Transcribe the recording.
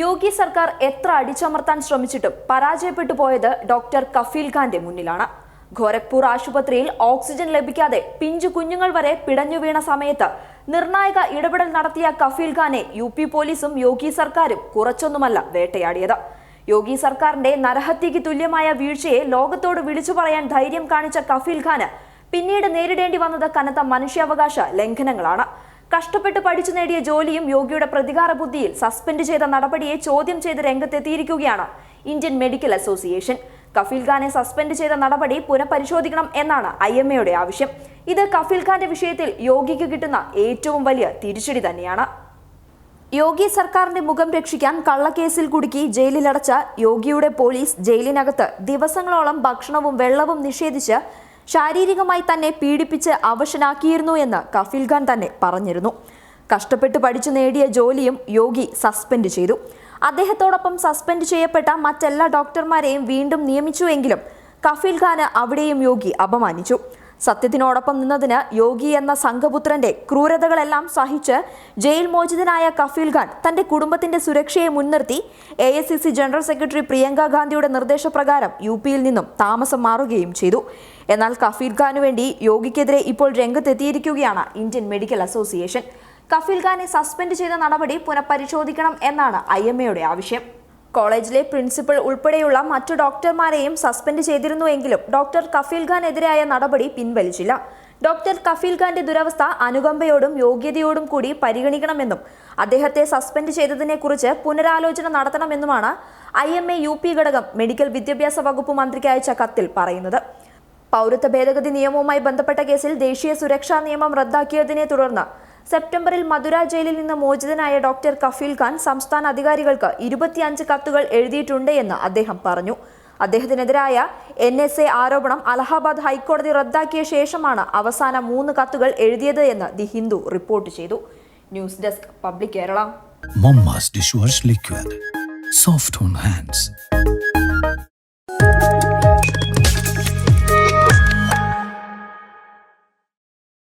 യോഗി സർക്കാർ എത്ര അടിച്ചമർത്താൻ ശ്രമിച്ചിട്ടും പരാജയപ്പെട്ടു പോയത് ഡോക്ടർ കഫീൽ ഖാന്റെ മുന്നിലാണ്. ഗോരഖ്പൂർ ആശുപത്രിയിൽ ഓക്സിജൻ ലഭിക്കാതെ പിഞ്ചു കുഞ്ഞുങ്ങൾ വരെ പിടഞ്ഞു വീണ സമയത്ത് നിർണായക ഇടപെടൽ നടത്തിയ കഫീൽ ഖാനെ യു പി പോലീസും യോഗി സർക്കാരും കുറച്ചൊന്നുമല്ല വേട്ടയാടിയത്. യോഗി സർക്കാരിന്റെ നരഹത്യയ്ക്ക് തുല്യമായ വീഴ്ചയെ ലോകത്തോട് വിളിച്ചു പറയാൻ ധൈര്യം കാണിച്ച കഫീൽ ഖാന് പിന്നീട് നേരിടേണ്ടി വന്നത് കനത്ത മനുഷ്യാവകാശ ലംഘനങ്ങളാണ്. കഷ്ടപ്പെട്ട് പഠിച്ചു നേടിയ ജോലിയും യോഗിയുടെ പ്രതികാര ബുദ്ധിയിൽ സസ്പെൻഡ് ചെയ്ത നടപടിയെ ചോദ്യം ചെയ്ത് രംഗത്തെത്തിയിരിക്കുകയാണ് ഇന്ത്യൻ മെഡിക്കൽ അസോസിയേഷൻ. കഫീൽ ഖാനെ സസ്പെൻഡ് ചെയ്ത നടപടി പുനഃപരിശോധിക്കണം എന്നാണ് ഐ എം എയുടെ ആവശ്യം. ഇത് കഫീൽ ഖാന്റെ വിഷയത്തിൽ യോഗിക്ക് കിട്ടുന്ന ഏറ്റവും വലിയ തിരിച്ചടി തന്നെയാണ്. യോഗി സർക്കാരിന്റെ മുഖം രക്ഷിക്കാൻ കള്ളക്കേസിൽ കുടുക്കി ജയിലിലടച്ച യോഗിയുടെ പോലീസ് ജയിലിനകത്ത് ദിവസങ്ങളോളം ഭക്ഷണവും വെള്ളവും നിഷേധിച്ച് ശാരീരികമായി തന്നെ പീഡിപ്പിച്ച് അവശനാക്കിയിരുന്നു എന്ന് കഫീൽ ഖാൻ തന്നെ പറഞ്ഞിരുന്നു. കഷ്ടപ്പെട്ട് പഠിച്ചു നേടിയ ജോലിയും യോഗി സസ്പെൻഡ് ചെയ്തു. അദ്ദേഹത്തോടൊപ്പം സസ്പെൻഡ് ചെയ്യപ്പെട്ട മറ്റെല്ലാ ഡോക്ടർമാരെയും വീണ്ടും നിയമിച്ചുവെങ്കിലും കഫീൽ ഖാന് അവിടെയും യോഗി അപമാനിച്ചു. സത്യത്തിനോടൊപ്പം നിന്നതിന് യോഗി എന്ന സംഘപുത്രന്റെ ക്രൂരതകളെല്ലാം സഹിച്ച് ജയിൽ മോചിതനായ കഫീൽ ഖാൻ തന്റെ കുടുംബത്തിന്റെ സുരക്ഷയെ മുൻനിർത്തി എ ജനറൽ സെക്രട്ടറി പ്രിയങ്ക ഗാന്ധിയുടെ നിർദ്ദേശപ്രകാരം യു പിയിൽ നിന്നും താമസം മാറുകയും ചെയ്തു. എന്നാൽ കഫീൽ ഖാനു വേണ്ടി യോഗിക്കെതിരെ ഇപ്പോൾ രംഗത്തെത്തിയിരിക്കുകയാണ് ഇന്ത്യൻ മെഡിക്കൽ അസോസിയേഷൻ. കഫീൽ ഖാനെ സസ്പെൻഡ് ചെയ്ത നടപടി പുനഃപരിശോധിക്കണം എന്നാണ് ഐ ആവശ്യം. കോളേജിലെ പ്രിൻസിപ്പൽ ഉൾപ്പെടെയുള്ള മറ്റു ഡോക്ടർമാരെയും സസ്പെൻഡ് ചെയ്തിരുന്നുവെങ്കിലും ഡോക്ടർ കഫീൽ ഖാനെതിരായ നടപടി പിൻവലിച്ചില്ല. ഡോക്ടർ കഫീൽ ഖാന്റെ ദുരവസ്ഥ അനുകമ്പയോടും യോഗ്യതയോടും കൂടി പരിഗണിക്കണമെന്നും അദ്ദേഹത്തെ സസ്പെൻഡ് ചെയ്തതിനെക്കുറിച്ച് പുനരാലോചന നടത്തണമെന്നുമാണ് I M A U P ഘടകം മെഡിക്കൽ വിദ്യാഭ്യാസ വകുപ്പ് മന്ത്രിക്ക് അയച്ച കത്തിൽ പറയുന്നത്. പൗരത്വ ഭേദഗതി നിയമവുമായി ബന്ധപ്പെട്ട കേസിൽ ദേശീയ സുരക്ഷാ നിയമം റദ്ദാക്കിയതിനെ തുടർന്ന് സെപ്റ്റംബറിൽ മധുര ജയിലിൽ നിന്ന് മോചിതനായ ഡോക്ടർ കഫീൽ ഖാൻ സംസ്ഥാന അധികാരികൾക്ക് ഇരുപത്തിയഞ്ച് കത്തുകൾ എഴുതിയിട്ടുണ്ട് എന്ന് അദ്ദേഹം പറഞ്ഞു അദ്ദേഹത്തിനെതിരായ എൻ എസ് എ ആരോപണം അലഹാബാദ് ഹൈക്കോടതി റദ്ദാക്കിയ ശേഷമാണ് അവസാന മൂന്ന് കത്തുകൾ എഴുതിയത് എന്ന് ദി ഹിന്ദു റിപ്പോർട്ട് ചെയ്തു news desk public Kerala. Soft on hands.